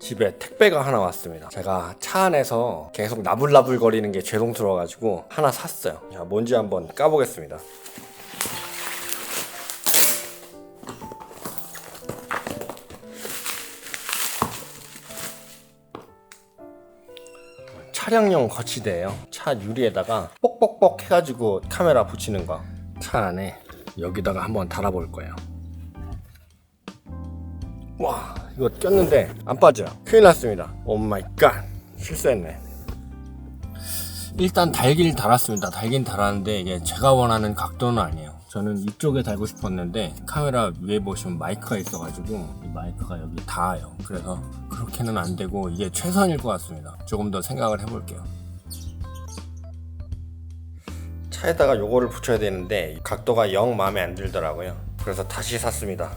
집에 택배가 하나 왔습니다. 제가 차 안에서 계속 나불나불 거리는 게 죄송스러워가지고 하나 샀어요. 자, 뭔지 한번 까보겠습니다. 차량용 거치대예요. 차 유리에다가 뽁뽁뽁 해가지고 카메라 붙이는 거. 차 안에 여기다가 한번 달아볼 거예요. 와 이거 꼈는데 안 빠져요. 큰일 났습니다. 오 마이 갓 실수했네. 일단 달기를 달았습니다. 달긴 달았는데 이게 제가 원하는 각도는 아니에요. 저는 이쪽에 달고 싶었는데 카메라 위에 보시면 마이크가 있어가지고 이 마이크가 여기 닿아요. 그래서 그렇게는 안 되고 이게 최선일 것 같습니다. 조금 더 생각을 해볼게요. 차에다가 요거를 붙여야 되는데 각도가 영 마음에 안 들더라고요. 그래서 다시 샀습니다.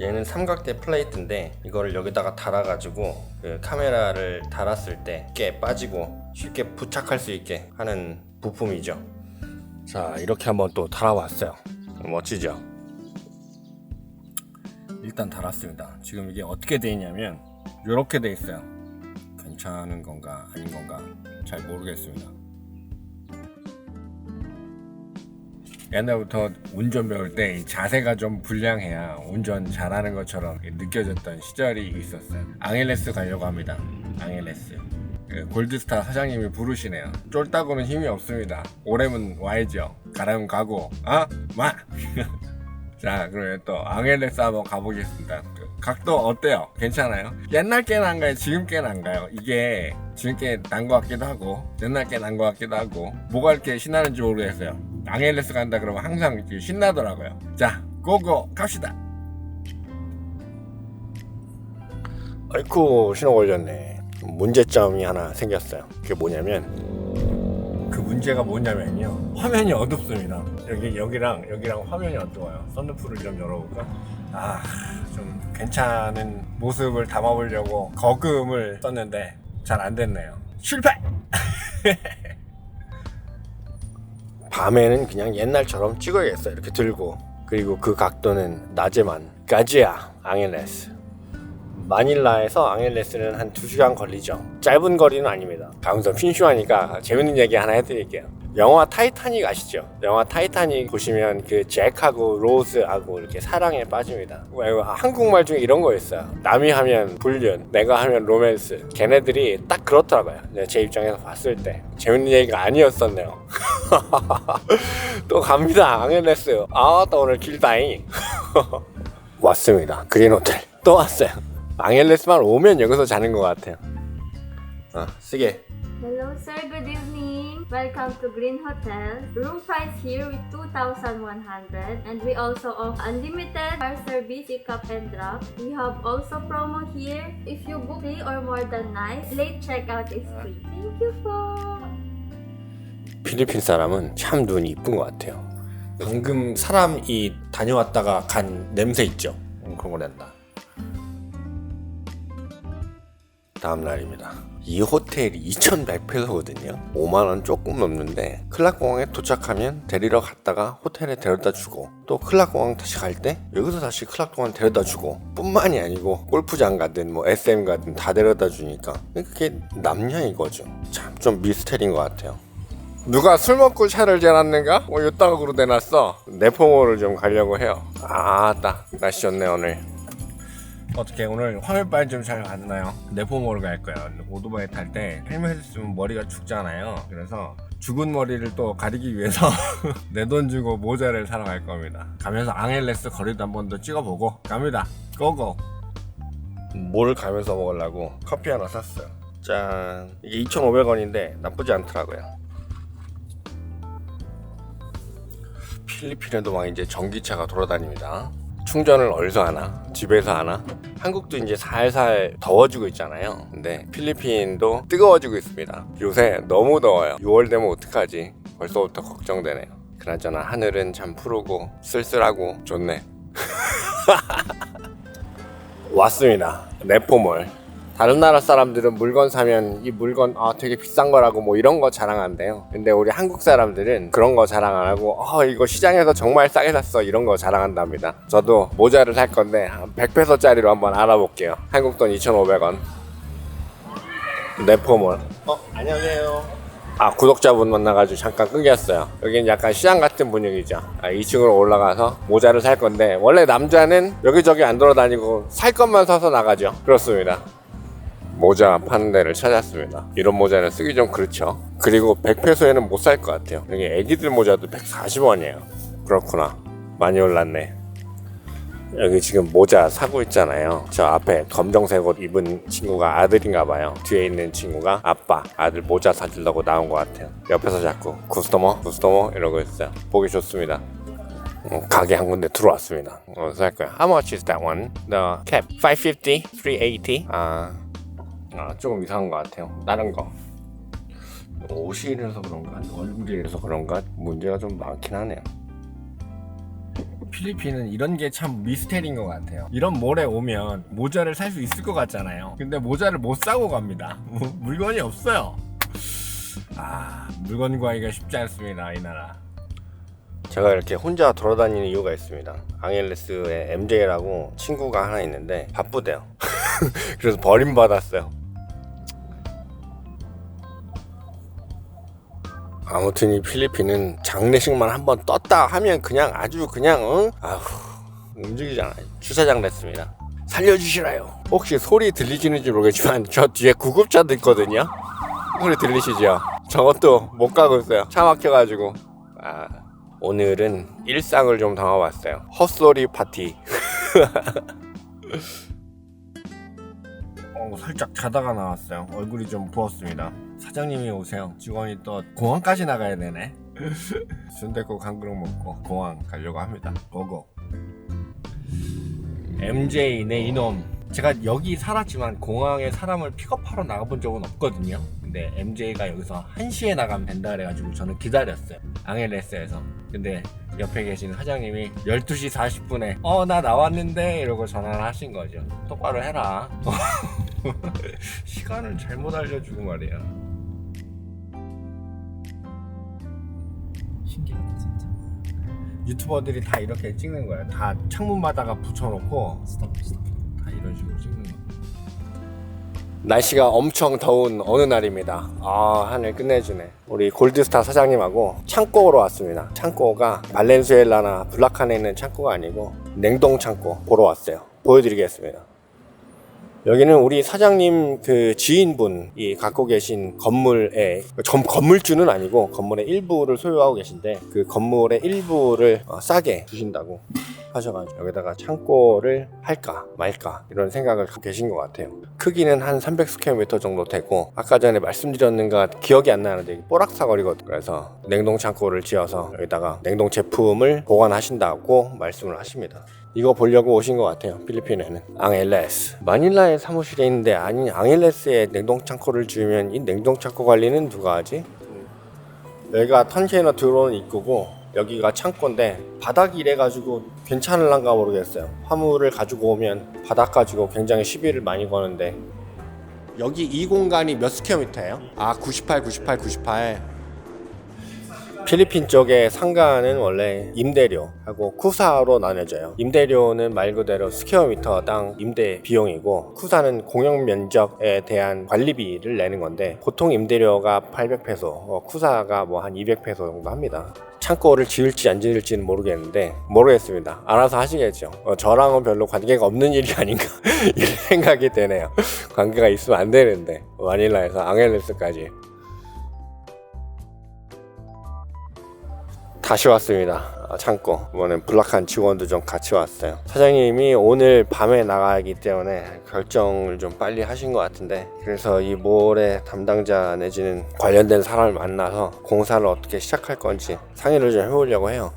얘는 삼각대 플레이트인데 이거를 여기다가 달아가지고 그 카메라를 달았을 때꽤 빠지고 쉽게 부착할 수 있게 하는 부품이죠. 자 이렇게 한번 또 달아왔어요. 멋지죠? 일단 달았습니다. 지금 이게 어떻게 돼 있냐면 이렇게 돼 있어요. 괜찮은 건가 아닌 건가 잘 모르겠습니다. 옛날부터 운전 배울 때이 자세가 좀 불량해야 운전 잘하는 것처럼 느껴졌던 시절이 있었어요. 앙헬레스 가려고 합니다. 앙헬레스. 그 골드스타 사장님이 부르시네요. 쫄다고는 힘이 없습니다. 오래면 와야죠. 가라면 가고, 어? 마! 자, 그러면 또 앙헬레스 한번 가보겠습니다. 그 각도 어때요? 괜찮아요? 옛날 게 난가요? 지금 게 난가요? 이게 지금 게 난 것 같기도 하고 옛날 게 난 것 같기도 하고 뭐가 이렇게 신나는지 모르겠어요. 앙헬레스 간다 그러면 항상 신나더라고요. 자, 고고 갑시다. 아이쿠 신호 걸렸네. 문제점이 하나 생겼어요. 그게 뭐냐면 그 문제가 뭐냐면요. 화면이 어둡습니다. 여기 여기랑 여기랑 화면이 어두워요. 썬루프를 좀 열어볼까? 아, 좀 괜찮은 모습을 담아보려고 거금을 썼는데 잘 안 됐네요. 실패! 밤에는 그냥 옛날처럼 찍어야겠어요. 이렇게 들고. 그리고 그 각도는 낮에만. 가지야, 앙헬레스. 마닐라에서 앙헬레스는 한 2시간 걸리죠. 짧은 거리는 아닙니다. 강우선 핀슈하니까 재밌는 얘기 하나 해드릴게요. 영화 타이타닉 아시죠? 영화 타이타닉 보시면 그 잭하고 로즈하고 이렇게 사랑에 빠집니다. 왜, 한국말 중에 이런 거 있어요. 남이 하면 불륜, 내가 하면 로맨스. 걔네들이 딱 그렇더라고요. 네, 제 입장에서 봤을 때. 재밌는 얘기가 아니었었네요. 또 갑니다. 앙헬레스. 아, 또 오늘 길다잉. 왔습니다. 그린 호텔. 또 왔어요. 앙헬레스만 오면 여기서 자는 것 같아요. 아, 쓰게. Hello sir, good evening. Welcome to Green Hotel. Room price here with 2,100 and we also offer unlimited car service pick-up and drop. We have also promo here. If you book 3 or more than nights, late checkout is free. Thank you for 필리핀 사람은 참 눈이 이쁜 것 같아요. 방금 사람이 다녀왔다가 간 냄새 있죠? 음, 그런 거 낸다. 다음 날입니다. 이 호텔이 2,100페소거든요. 5만 원 조금 넘는데 클락공항에 도착하면 데리러 갔다가 호텔에 데려다 주고 또 클락공항 다시 갈 때 여기서 다시 클락공항 데려다 주고 뿐만이 아니고 골프장 가든 뭐 SM 가든 다 데려다 주니까 그게 남냐 이거죠. 참 좀 미스테리인 것 같아요. 누가 술 먹고 차를 재놨는가? 뭐 요따구로 내놨어. 내포모를 좀 가려고 해요. 아따 날씨 좋네 오늘. 어떻게 오늘 화면빨 좀잘 받나요? 내포모를 갈 거야. 오토바이 탈 때 헬멧을 쓰면 머리가 죽잖아요. 그래서 죽은 머리를 또 가리기 위해서 내 돈 주고 모자를 사러 갈 겁니다. 가면서 앙헬레스 거리도 한 번 더 찍어보고 갑니다. 고고. 뭘 가면서 먹으려고 커피 하나 샀어요. 짠. 이게 2,500원인데 나쁘지 않더라고요. 필리핀에도 막 이제 전기차가 돌아다닙니다. 충전을 어디서 하나? 집에서 하나? 한국도 이제 살살 더워지고 있잖아요. 근데 필리핀도 뜨거워지고 있습니다. 요새 너무 더워요. 6월 되면 어떡하지? 벌써부터 걱정되네요. 그나저나 하늘은 참 푸르고 쓸쓸하고 좋네. 왔습니다. 네포몰. 다른 나라 사람들은 물건 사면 이 물건 아 되게 비싼 거라고 뭐 이런 거 자랑한대요. 근데 우리 한국 사람들은 그런 거 자랑 안 하고 어 이거 시장에서 정말 싸게 샀어 이런 거 자랑한답니다. 저도 모자를 살 건데 한 100페소짜리로 한번 알아볼게요. 한국 돈 2,500원. 네포몰. 어 안녕하세요. 아 구독자분 만나가지고 잠깐 끊겼어요. 여기는 약간 시장 같은 분위기죠. 아, 2층으로 올라가서 모자를 살 건데 원래 남자는 여기저기 안 돌아다니고 살 것만 사서 나가죠. 그렇습니다. 모자 파는 데를 찾았습니다. 이런 모자는 쓰기 좀 그렇죠. 그리고 100페소에는 못 살 것 같아요. 여기 애기들 모자도 140원이에요. 그렇구나. 많이 올랐네. 여기 지금 모자 사고 있잖아요. 저 앞에 검정색 옷 입은 친구가 아들인가 봐요. 뒤에 있는 친구가 아빠, 아들 모자 사주려고 나온 것 같아요. 옆에서 자꾸 구스토머, 구스토머 이러고 있어요. 보기 좋습니다. 어, 가게 한 군데 들어왔습니다. 어, 살 거야. How much is that one? The cap 550, 380. 아, 아 조금 이상한 것 같아요. 다른 거. 옷이 이래서 그런가, 얼굴이 이래서 그런가 문제가 좀 많긴 하네요. 필리핀은 이런 게 참 미스테리인 것 같아요. 이런 몰에 오면 모자를 살 수 있을 것 같잖아요. 근데 모자를 못 사고 갑니다. 물건이 없어요. 아, 물건 구하기가 쉽지 않습니다, 이 나라. 제가 이렇게 혼자 돌아다니는 이유가 있습니다. 앙헬레스에 MJ라고 친구가 하나 있는데 바쁘대요. 그래서 버림받았어요. 아무튼 이 필리핀은 장례식만 한번 떴다 하면 그냥 아주 그냥 어? 아휴 움직이잖아. 주차장 됐습니다. 살려주시라요. 혹시 소리 들리시는지 모르겠지만 저 뒤에 구급차도 있거든요. 소리 들리시죠? 저것도 못 가고 있어요. 차 막혀가지고. 아 오늘은 일상을 좀 담아봤어요. 헛소리 파티. 어, 살짝 자다가 나왔어요. 얼굴이 좀 부었습니다. 사장님이 오세요. 직원이 또 공항까지 나가야 되네. 순대국 한 그릇 먹고 공항 가려고 합니다. 고고. MJ 네 이놈. 제가 여기 살았지만 공항에 사람을 픽업하러 나가본 적은 없거든요. 근데 MJ가 여기서 1시에 나가면 된다 그래가지고 저는 기다렸어요. 앙헬레스에서. 근데 옆에 계신 사장님이 12시 40분에 어 나 나왔는데 이러고 전화를 하신 거죠. 똑바로 해라. 시간을 잘못 알려주고 말이야. 유튜버들이 다 이렇게 찍는 거야. 다 창문마다가 붙여놓고 스톱 스톱 다 이런 식으로 찍는 거. 날씨가 엄청 더운 어느 날입니다. 아 하늘 끝내주네. 우리 골드스타 사장님하고 창고로 왔습니다. 창고가 발렌수엘라나 블라칸에 있는 창고가 아니고 냉동 창고 보러 왔어요. 보여드리겠습니다. 여기는 우리 사장님 그 지인분이 갖고 계신 건물에 전 건물주는 아니고 건물의 일부를 소유하고 계신데 그 건물의 일부를 어, 싸게 주신다고 하셔가지고 여기다가 창고를 할까 말까 이런 생각을 갖고 계신 것 같아요. 크기는 한 300스퀘어미터 정도 되고 아까 전에 말씀드렸는가 기억이 안 나는데 뽀락사거리거든요. 그래서 냉동 창고를 지어서 여기다가 냉동 제품을 보관하신다고 말씀을 하십니다. 이거 보려고 오신 것 같아요. 필리핀에는 앙헬레스 마닐라에 사무실에 있는데 아니 앙헬레스에 냉동 창고를 지으면 이 냉동 창고 관리는 누가 하지? 여기가 컨테이너 들어오는 입구고 여기가 창고인데 바닥이 이래가지고 괜찮을란가 모르겠어요. 화물을 가지고 오면 바닥 가지고 굉장히 시비를 많이 거는데 여기 이 공간이 몇 스퀘어미터예요? 아 98, 98, 98. 필리핀 쪽의 상가는 원래 임대료하고 쿠사로 나눠져요. 임대료는 말 그대로 스퀘어미터 당 임대 비용이고 쿠사는 공용 면적에 대한 관리비를 내는 건데 보통 임대료가 800페소, 어, 쿠사가 뭐 한 200페소 정도 합니다. 창고를 지을지 안 지을지는 모르겠는데 모르겠습니다. 알아서 하시겠죠. 어, 저랑은 별로 관계가 없는 일이 아닌가 이런 생각이 되네요. 관계가 있으면 안 되는데 마닐라에서 앙헬레스까지 다시 왔습니다. 아, 창고. 이번엔 블락한 직원도 좀 같이 왔어요. 사장님이 오늘 밤에 나가기 때문에 결정을 좀 빨리 하신 것 같은데 그래서 이 몰의 담당자 내지는 관련된 사람을 만나서 공사를 어떻게 시작할 건지 상의를 좀 해보려고 해요.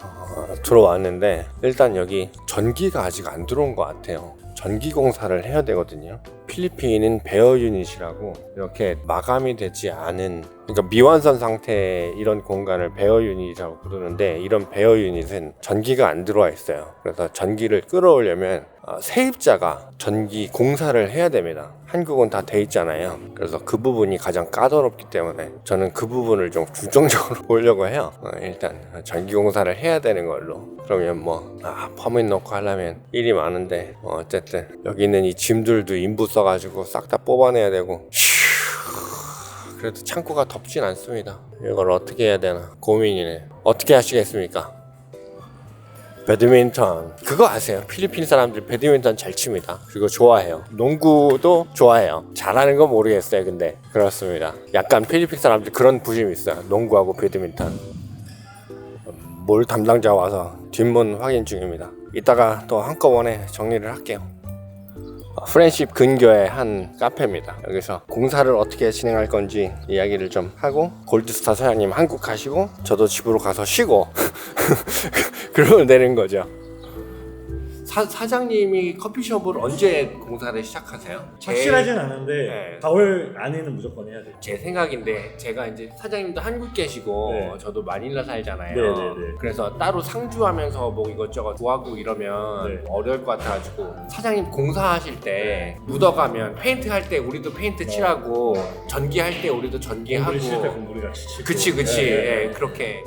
어, 들어왔는데 일단 여기 전기가 아직 안 들어온 것 같아요. 전기 공사를 해야 되거든요. 필리핀은 베어 유닛이라고 이렇게 마감이 되지 않은 그러니까 미완성 상태 이런 공간을 베어 유닛이라고 부르는데 이런 베어 유닛은 전기가 안 들어와 있어요. 그래서 전기를 끌어오려면 어, 세입자가 전기 공사를 해야 됩니다. 한국은 다 돼 있잖아요. 그래서 그 부분이 가장 까다롭기 때문에 저는 그 부분을 좀 중점적으로 보려고 해요. 어, 일단 전기 공사를 해야 되는 걸로. 그러면 뭐 아, 퍼밋 넣고 하려면 일이 많은데 뭐 어쨌든 여기 있는 이 짐들도 인부 써가지고 싹 다 뽑아내야 되고. 휴, 그래도 창고가 덥진 않습니다. 이걸 어떻게 해야 되나 고민이네. 어떻게 하시겠습니까? 배드민턴 그거 아세요? 필리핀 사람들 배드민턴 잘 칩니다. 그리고 좋아해요. 농구도 좋아해요. 잘하는 건 모르겠어요. 근데 그렇습니다. 약간 필리핀 사람들 그런 부심이 있어요. 농구하고 배드민턴. 몰 담당자 와서 뒷문 확인 중입니다. 이따가 또 한꺼번에 정리를 할게요. 어, 프렌십 근교의 한 카페입니다. 여기서 공사를 어떻게 진행할 건지 이야기를 좀 하고 골드스타 사장님 한국 가시고 저도 집으로 가서 쉬고 그러면 되는 거죠. 사, 사장님이 커피숍을 언제 공사를 시작하세요? 확실하진 않은데 네. 4월 안에는 무조건 해야 돼. 제 생각인데 제가 이제 사장님도 한국 계시고 네. 저도 마닐라 살잖아요. 네, 네, 네. 그래서 따로 상주하면서 뭐 이것저것 구하고 이러면 네. 어려울 것 같아가지고 사장님 공사하실 때 묻어가면 페인트 할 때 우리도 페인트 칠하고 전기 할 때 우리도 전기하고 공부를 칠때 공부를 같이 치고. 그치 그치 네, 네, 예, 네. 그렇게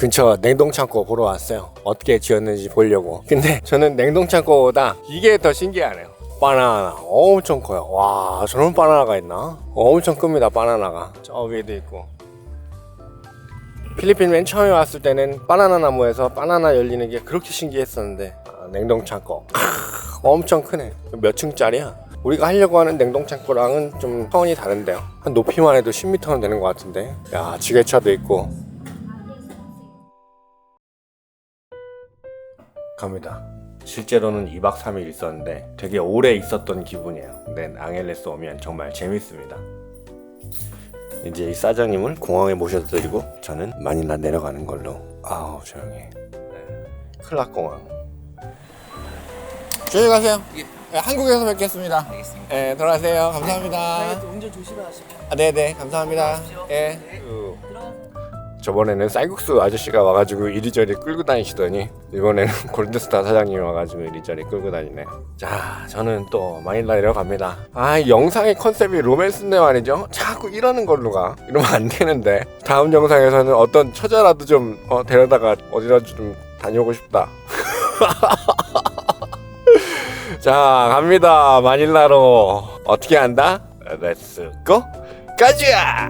근처 냉동창고 보러 왔어요. 어떻게 지었는지 보려고. 근데 저는 냉동창고보다 이게 더 신기하네요. 바나나 엄청 커요. 와 저런 바나나가 있나? 엄청 큽니다 바나나가. 저 위에도 있고. 필리핀 맨 처음에 왔을 때는 바나나 나무에서 바나나 열리는 게 그렇게 신기했었는데 아, 냉동창고. 크, 엄청 크네. 몇 층짜리야? 우리가 하려고 하는 냉동창고랑은 좀 차원이 다른데요. 한 높이만 해도 10m는 되는 것 같은데. 야 지게차도 있고 갑니다. 실제로는 2박 3일 있었는데 되게 오래 있었던 기분이에요. 근데 앙헬레스 오면 정말 재밌습니다. 이제 이 사장님을 공항에 모셔드리고 저는 마닐라 내려가는 걸로. 아우 조용해 네. 클락 공항. 조용히 가세요. 예, 한국에서 뵙겠습니다. 알겠습니다. 네 들어가세요. 감사합니다. 운전 조심하시고 아, 네네. 감사합니다. 예 저번에는 쌀국수 아저씨가 와가지고 이리저리 끌고 다니시더니 이번에는 골드스타 사장님이 와가지고 이리저리 끌고 다니네. 자 저는 또 마닐라 내려갑니다. 아이 영상의 컨셉이 로맨스인데 말이죠? 자꾸 이러는 걸로 가. 이러면 안 되는데. 다음 영상에서는 어떤 처자라도 좀 어, 데려다가 어디라도 좀 다녀오고 싶다. 자 갑니다. 마닐라로. 어떻게 한다? 렛츠 고 가자